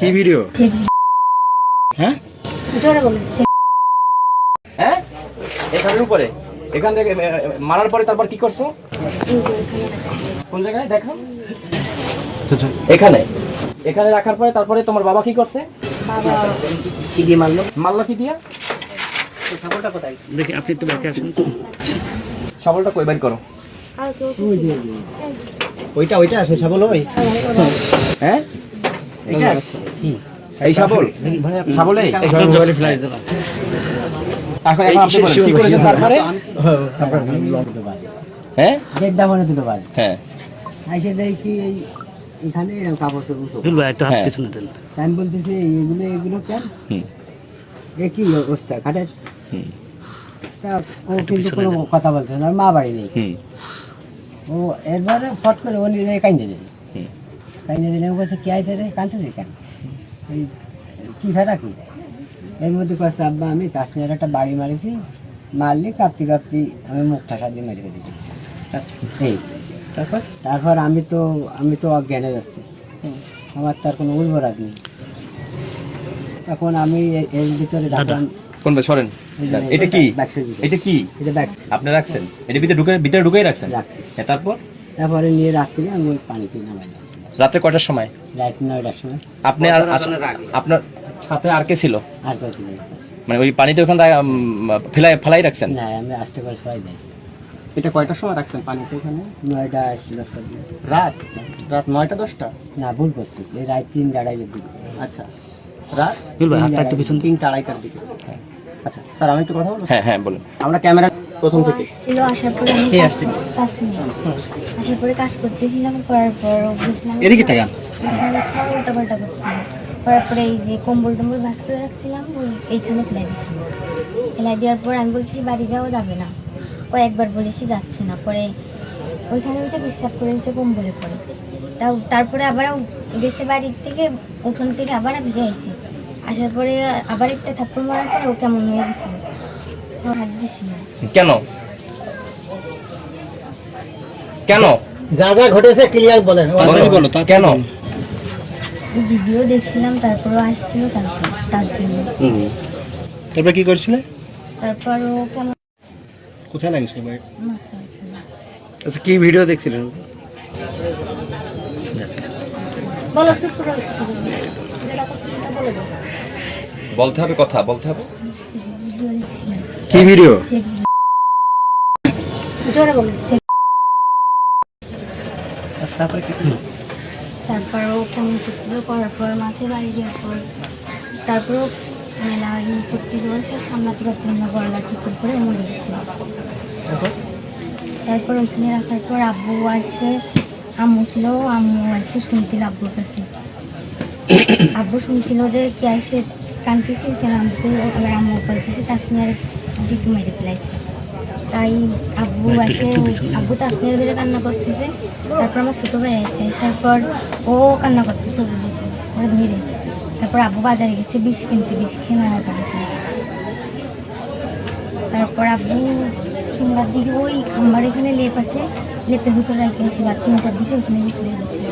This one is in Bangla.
কি ভিডিও হ্যাঁ? জোরে বলুন। হ্যাঁ? এখানের উপরে। এখান থেকে মারার পরে তারপর কি করছ? কোন জায়গায়? দেখো। এখানে। এখানে রাখার পরে তারপরে তোমার বাবা কি করছে? কি দিয়ে মারলো? মারলো কি দিয়া? কোথায়? দেখি আপনি একটু ব্যাকে আসেন। শাবলটা কই? বের করো। ওইটা ওইটা সে সাবল ওই। হ্যাঁ? এই শাবল? শাবলে? এখন এখন আপনি বলেন কি করেছেন তারপরে? হ্যাঁ? দেড়টা মনে দিতে পারে। হ্যাঁ। এসে দেখি এই এখানে কাপড় চোপড় সব। ভাই একটা হাত হ্যাঁ। আমি বলতেছি এগুলো এগুলো কেন হুম। এ কি অবস্থা খাটের? তা ও কিন্তু কোনো কথা বলছে না মা বাড়ি নেই। ও এরবারে ফট করে ও নিজে কাইন্দে দিল হুম। কাইন্দে দিলে আমি বলছে কি আইতে রে? কাঁদতে কেন? এই কি ফেরা কি এর মধ্যে কয়েকটা আব্বা আমি কাশ্মীরের একটা বাড়ি মারিছি। মারলে কাঁপতে কাঁপতে আমি মুখ ঠাসা দিয়ে মেরে দিচ্ছি এই তারপর? তারপর আমি তো আমি তো অজ্ঞানে যাচ্ছি। আমার তার কোনো উর্বরাজ নেই। তখন আমি এর ভিতরে রাখলাম কোন সরেন। এটা কি? এটা কি? এটা ব্যাগ আপনি রাখছেন? এটা ভিতরে ঢুকে ভিতরে ঢুকেই রাখছেন? রাখছি। হ্যাঁ তারপর? তারপরে নিয়ে রাখতে আমি ওই পানিতে নামাইলাম রাত্রে কয়টার সময়? রাত নয়টার সময়। আপনি আর আপনার সাথে আর কে ছিল? আর মানে ওই পানিতে ওখান থেকে ফেলাই ফেলাই রাখছেন? না আমি আসতে করে সবাই যাই এটা কয়টার সময় রাখছেন পানিতে ওখানে? নয়টা দশটার দিকে। রাত? রাত নয়টা দশটা? না ভুল করছি। এই রাত তিন আড়াইটার দিকে। আচ্ছা। রাত দুল ভাই হাতটা একটু পিছন তিনটা আড়াইটার দিকে। আচ্ছা স্যার আমি একটু কথা বলব? হ্যাঁ হ্যাঁ বলুন। আমরা ক্যামেরা প্রথম থেকে? ছিল আসার পরে আমি কাজ আসার পরে কাজ করতেছিলাম করার পর বুঝলাম এদিকে তাকান উল্টা পাল্টা করছিলাম করার পরে এই যে কম্বল টম্বল ভাস করে রাখছিলাম এইখানে ফেলে দিয়েছিলাম ফেলাই দেওয়ার পর আমি বলছি বাড়ি যাওয়া যাবে না। কয়েকবার বলেছি যাচ্ছে না। পরে ওইখানে ওইটা বিশ্বাস করে দিতে কম্বলে পড়ে। তাও তারপরে আবার গেছে বাড়ির থেকে উঠোন থেকে আবার ফিরে আসি আসার পরে আবার একটা থাপ্পড় মারার পর ও কেমন হয়ে কেন? কেন? যা যা ঘটেছে ক্লিয়ার বলেন। বলো। কেন? ভিডিও দেখছিলাম তারপরও আসছিল তারপর তার জন্য। তারপরে কি করছিলে? তারপর ও কেমন কোথায় লাগিস ভাই? আচ্ছা কি ভিডিও দেখছিলেন বলো চুপ করে। বলতে হবে কথা বলতে হবে। কি ভিডিও জোরে তারপরে কি? তারপর ও কেমন করছিল করার পর মাথায় বাড়ি দেওয়ার পর তারপর মেলা করতে যাওয়ার সে সামলাতে পারতাম না গলা ঠিক করে মরে গেছিল তারপর? ওইখানে রাখার পর আব্বু আসে আম্মু ছিল আম্মু আসে শুনছিল আব্বুর কাছে। আব্বু শুনছিল যে কে আসে কানতেছে কেন আম্মু এবার আম্মু বলতেছে তাসমিয়ার ডিটু মেরে তাই আব্বু আসে আব্বু তাসমিয়ার ধরে কান্না করতেছে। তারপর আমার ছোটো ভাই আছে আসার পর ও কান্না করতেছে ওরা ধরে তারপর আব্বু বাজারে গেছে বিষ কিনতে বিষ খেয়ে মারা যাবে। তারপর আব্বু সন্ধ্যার দিকে ওই খাম্বার এখানে লেপ আছে লেপের ভিতরে রেখে ছিল আর তিনটার দিকে ওখানে ফেলে দিয়েছিল